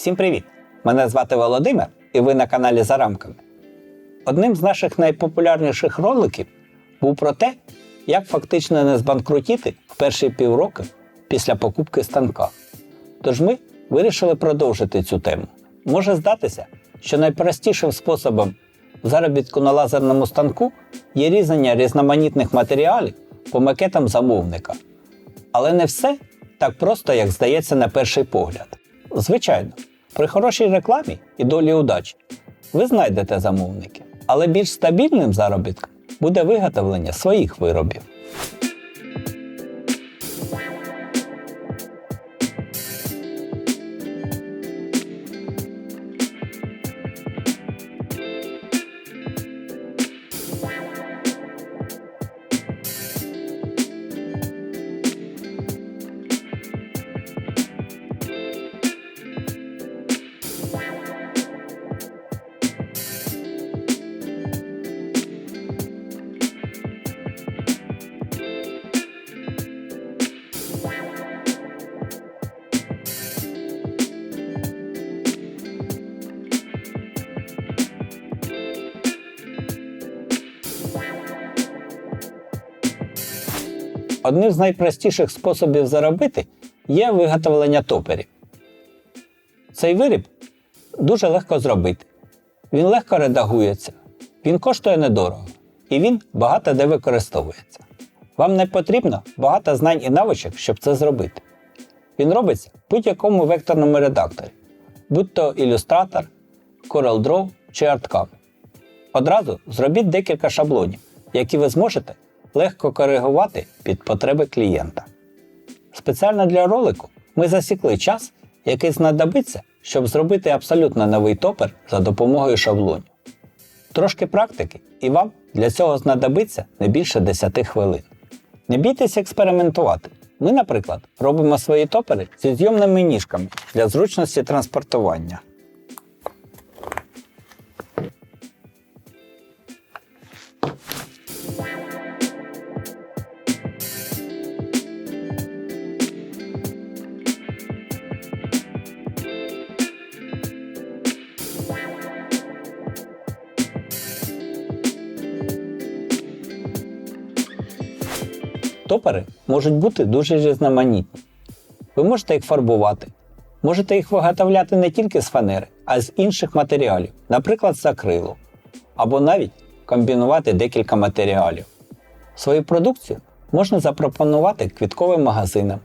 Всім привіт! Мене звати Володимир і ви на каналі За рамками. Одним з наших найпопулярніших роликів був про те, як фактично не збанкрутіти в перші півроки після покупки станка. Тож ми вирішили продовжити цю тему. Може здатися, що найпростішим способом заробітку на лазерному станку є різання різноманітних матеріалів по макетам замовника. Але не все так просто, як здається на перший погляд. Звичайно, при хорошій рекламі і долі удачі ви знайдете замовники, але більш стабільним заробітком буде виготовлення своїх виробів. Одним з найпростіших способів заробити є виготовлення топерів. Цей виріб дуже легко зробити. Він легко редагується, він коштує недорого і він багато де використовується. Вам не потрібно багато знань і навичок, щоб це зробити. Він робиться в будь-якому векторному редакторі, будь то Illustrator, CorelDRAW чи ArtCam. Одразу зробіть декілька шаблонів, які ви зможете легко коригувати під потреби клієнта. Спеціально для ролику ми засікли час, який знадобиться, щоб зробити абсолютно новий топер за допомогою шаблонів. Трошки практики, і вам для цього знадобиться не більше 10 хвилин. Не бійтеся експериментувати. Ми, наприклад, робимо свої топери зі зйомними ніжками для зручності транспортування. Топери можуть бути дуже різноманітні. Ви можете їх фарбувати, можете їх виготовляти не тільки з фанери, а й з інших матеріалів, наприклад, з акрилу, або навіть комбінувати декілька матеріалів. Свою продукцію можна запропонувати квітковим магазинам,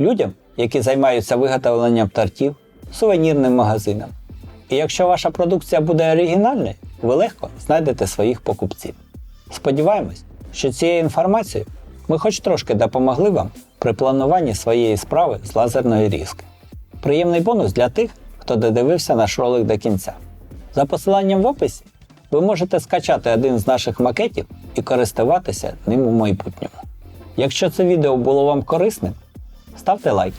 людям, які займаються виготовленням тортів, сувенірним магазинам. І якщо ваша продукція буде оригінальною, ви легко знайдете своїх покупців. Сподіваємось, що цією інформацією ми хоч трошки допомогли вам при плануванні своєї справи з лазерної різки. Приємний бонус для тих, хто додивився наш ролик до кінця. За посиланням в описі ви можете скачати один з наших макетів і користуватися ним у майбутньому. Якщо це відео було вам корисним, ставте лайк,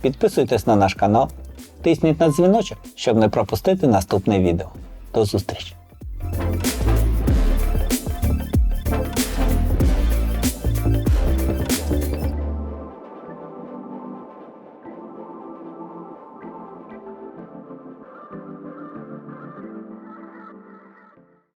підписуйтесь на наш канал, тисніть на дзвіночок, щоб не пропустити наступне відео. До зустрічі!